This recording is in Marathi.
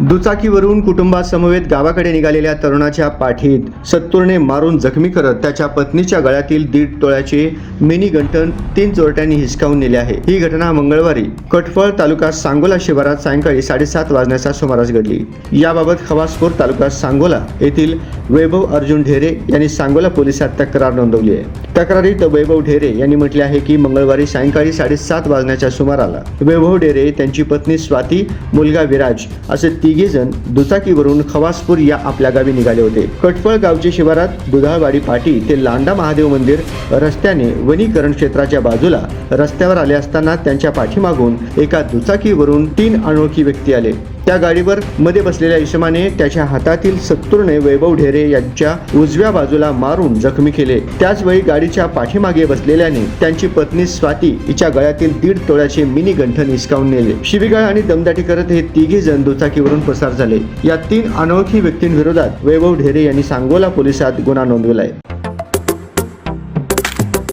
दुचाकीवरून कुटुंबासमवेत गावाकडे निघालेल्या तरुणाच्या पाठीत सत्तूरने मारून जखमी करत त्याच्या पत्नीच्या गळ्यातील दीड तोळ्याचे मिनी गंठन तीन चोरट्यांनी हिसकावून नेले आहे. ही घटना मंगळवारी कटफळ तालुका सांगोला शिवारात सायंकाळी साडेसात वाजण्याच्या सुमारास घडली. याबाबत खवासपूर तालुका सांगोला येथील वैभव अर्जुन ढेरे यांनी सांगोला पोलिसात तक्रार नोंदवली आहे. तक्रारीत वैभव ढेरे यांनी म्हटले आहे की मंगळवारी सायंकाळी साडेसात वाजण्याच्या सुमाराला वैभव ढेरे त्यांची पत्नी स्वाती मुलगा विराज असे तिघे जण दुचाकीवरून खवासपूर या आपल्या गावी निघाले होते. कटफळ गावच्या शिवारात दुधाळवाडी पाटी ते लांडा महादेव मंदिर रस्त्याने वनीकरण क्षेत्राच्या बाजूला रस्त्यावर आले असताना त्यांच्या पाठीमागून एका दुचाकीवरून तीन अनोळखी व्यक्ती आले. त्या गाडीवर मध्ये बसलेल्या इसमाने त्याच्या हातातील सत्तूरने वैभव ढेरे यांच्या उजव्या बाजूला मारून जखमी केले. त्याचवेळी गाडीच्या पाठीमागे बसलेल्याने त्यांची पत्नी स्वाती हिच्या गळ्यातील दीड तोळ्याचे मिनी गंठन हिसकावून नेले. शिबिगाळ आणि दमदाटी करत हे तिघे जण दुचाकीवरून पसार झाले. या तीन अनोळखी व्यक्तींविरोधात वैभव ढेरे यांनी सांगोला पोलिसात गुन्हा नोंदविलाय.